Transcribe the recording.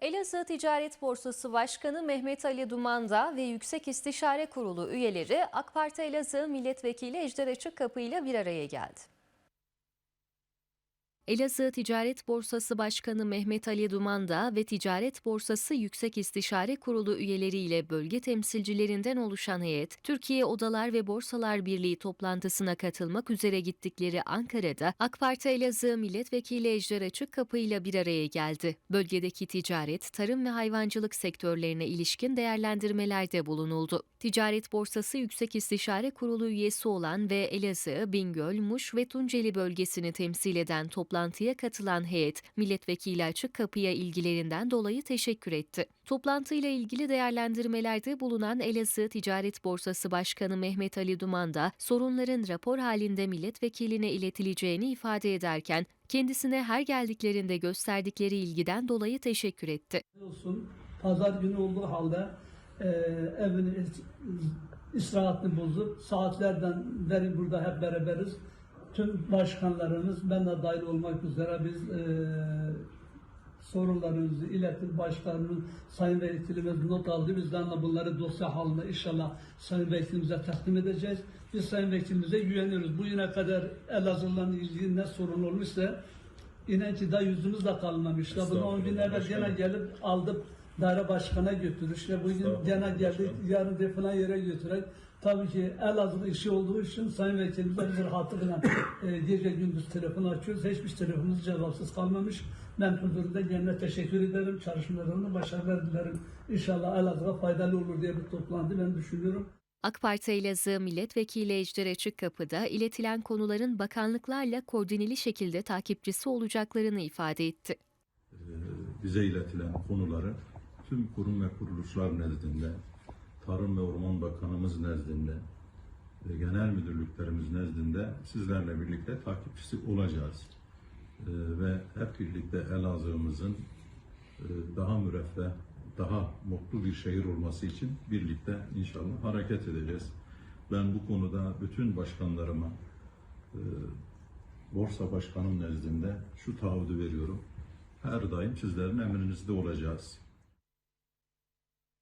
Elazığ Ticaret Borsası Başkanı Mehmet Ali Dumanda ve Yüksek İstişare Kurulu üyeleri AK Parti Elazığ Milletvekili Ejder Açıkkapı ile bir araya geldi. Elazığ Ticaret Borsası Başkanı Mehmet Ali Dumanda ve Ticaret Borsası Yüksek İstişare Kurulu üyeleriyle bölge temsilcilerinden oluşan heyet, Türkiye Odalar ve Borsalar Birliği toplantısına katılmak üzere gittikleri Ankara'da AK Parti Elazığ Milletvekili Ejder Açıkkapı ile bir araya geldi. Bölgedeki ticaret, tarım ve hayvancılık sektörlerine ilişkin değerlendirmelerde bulunuldu. Ticaret Borsası Yüksek İstişare Kurulu üyesi olan ve Elazığ, Bingöl, Muş ve Tunceli bölgesini temsil eden toplantıya katılan heyet, milletvekili açık kapıya ilgilerinden dolayı teşekkür etti. Toplantıyla ilgili değerlendirmelerde bulunan Elazığ Ticaret Borsası Başkanı Mehmet Ali Duman da sorunların rapor halinde milletvekiline iletileceğini ifade ederken, kendisine her geldiklerinde gösterdikleri ilgiden dolayı teşekkür etti. olsun. Pazar günü olduğu halde e, evini is- istirahatını bozup saatlerden beri burada hep beraberiz. Tüm başkanlarımız, ben de dahil olmak üzere biz e, sorunlarımızı iletip başkanımız, sayın vekilimiz not aldı. Bizden de bunları dosya halinde inşallah sayın vekilimize takdim edeceğiz. Biz sayın vekilimize güveniyoruz. Bu güne kadar Elazığ'la ilgili ne sorun olmuşsa İnan ki daha yüzümüzle kalmamış. Da bunu 10 gün evvel gene gelip aldıp daire başkana götürür. İşte bugün gene geldik yarın de falan yere götürek. Tabii ki Elazığ işi olduğu için Sayın Vekilimize biz rahatlıkla e, gece gündüz telefon açıyoruz. Hiçbir telefonumuz cevapsız kalmamış. Ben huzurunda kendine teşekkür ederim. Çalışmalarına başarılar dilerim. İnşallah Elazığ'a faydalı olur diye bir toplantı ben düşünüyorum. AK Parti Elazığ Milletvekili Ejder Açıkkapı'da iletilen konuların bakanlıklarla koordineli şekilde takipçisi olacaklarını ifade etti. bize iletilen konuları tüm kurum ve kuruluşlar nezdinde, Tarım ve Orman Bakanımız nezdinde, ve genel müdürlüklerimiz nezdinde sizlerle birlikte takipçisi olacağız. Ee, ve hep birlikte Elazığ'ımızın e, daha müreffeh, daha mutlu bir şehir olması için birlikte inşallah hareket edeceğiz. Ben bu konuda bütün başkanlarıma, e, borsa başkanım nezdinde şu taahhüdü veriyorum. Her daim sizlerin emrinizde olacağız.